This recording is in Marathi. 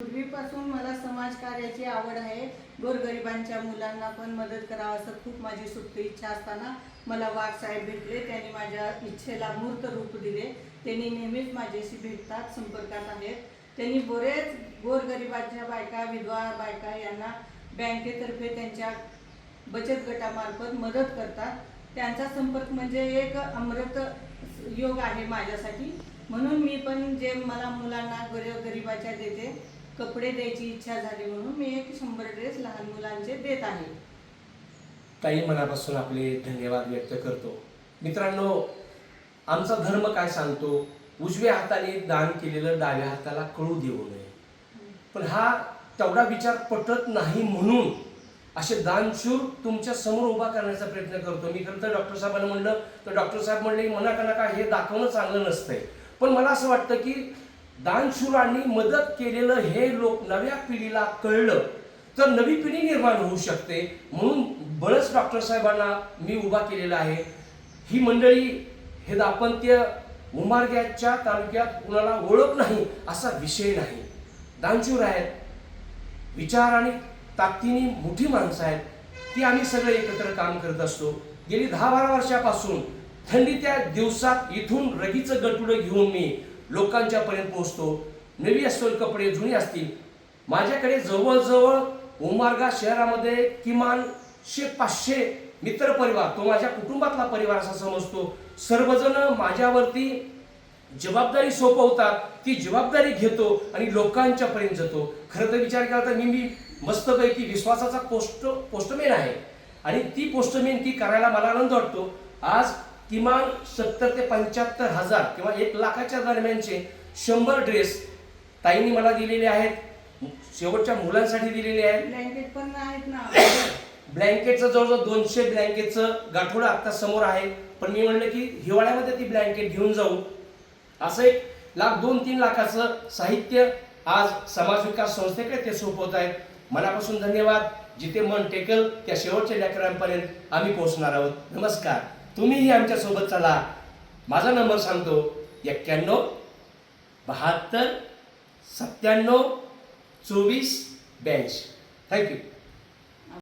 पूर्वीपासून मला समाजकार्याची आवड आहे. गोरगरिबांच्या मुलांना पण मदत करावं असं खूप माझी सुप्त इच्छा असताना मला वाघ साहेब भेटले. त्यांनी माझ्या इच्छेला मूर्त रूप दिले. त्यांनी नेहमीच माझ्याशी भेटतात संपर्कात आहेत. त्यांनी बरेच गोरगरिबांच्या बायका विधवा बायका यांना बँकेतर्फे त्यांच्या बचत गटामार्फत मदत करतात. त्यांचा संपर्क म्हणजे एक अमृत योग आहे माझ्यासाठी. म्हणून मी पण जे मला मुलांना गरीब गरिबाच्या देते कपडे द्यायची इच्छा झाली म्हणून मी एक शंभर ड्रेस लहान मुलांचे देत आहे. ताई मनापासून आपले धन्यवाद व्यक्त करतो. मित्रांनो आमचा धर्म काय सांगतो? उजव्या हाताने दान केलेलं डाव्या हाताला कळू देऊ नये. पण हा तेवढा विचार पटत नाही म्हणून असे दानशूर तुमच्यासमोर उभा करण्याचा प्रयत्न करतो. मी खरं तर डॉक्टर साहेबांना म्हणलं तर डॉक्टर साहेब म्हणले मना का हे दाखवणं चांगलं नसतंय. पण मला असं वाटतं की दानशूरांनी मदत केलेलं हे लोक नव्या पिढीला कळलं. तर नवी पिढी निर्माण होऊ शकते. म्हणून बळच डॉक्टर साहेबांना मी उभा केलेला आहे. ही मंडळी हे दाम्पत्य उमारग्याच्या तालुक्यात कुणाला ओळख नाही असा विषय नाही. दानशूर आहेत. विचार आणि ताकदीने मोठी माणसं आहेत. ती आम्ही सगळे एकत्र काम करत असतो. गेली दहा बारा वर्षापासून थंडी त्या दिवसात इथून रगीचं गटुडं घेऊन मी लोकांच्या पर्यंत पोहोचतो. नवी असतील कपडे जुनी असतील. माझ्याकडे जवळजवळ उमार्गा शहरामध्ये किमान शे पाचशे मित्रपरिवार तो माझ्या कुटुंबातला परिवार असा समजतो. सर्वजण माझ्यावरती जबाबदारी सोपवतात. ती जबाबदारी घेतो आणि लोकांच्या पर्यंत जातो. खरं तर विचार केला तर मी मी मस्तपैकी विश्वासाचा पोस्ट पोस्टमेन आहे. आणि ती पोस्टमेन ती करायला मला आनंद वाटतो. आज किमान सत्तर ते पंच्याहत्तर हजार किंवा एक लाखाच्या दरम्यानचे शंभर ड्रेस ताईंनी मला दिलेले आहेत. शेवटच्या मुलांसाठी दिलेले आहेत. ब्लँकेट पण आहेत ना. ब्लँकेटचं जवळजवळ दोनशे ब्लँकेटचं गाठोडं आत्ता समोर आहे. पण मी म्हणलं की हिवाळ्यामध्ये ती ब्लँकेट घेऊन जाऊ. असं एक लाख दोन तीन लाखाचं साहित्य आज समाज विकास संस्थेकडे ते सोपवत आहेत. मनापासून धन्यवाद. जिथे मन टेकल त्या शेवटच्या लेकरांपर्यंत आम्ही पोहोचणार आहोत. नमस्कार. तुम्हीही आमच्यासोबत चला. माझा नंबर सांगतो. एक्क्याण्णव बहात्तर सत्त्याण्णव चोवीस ब्याऐंशी. थँक्यू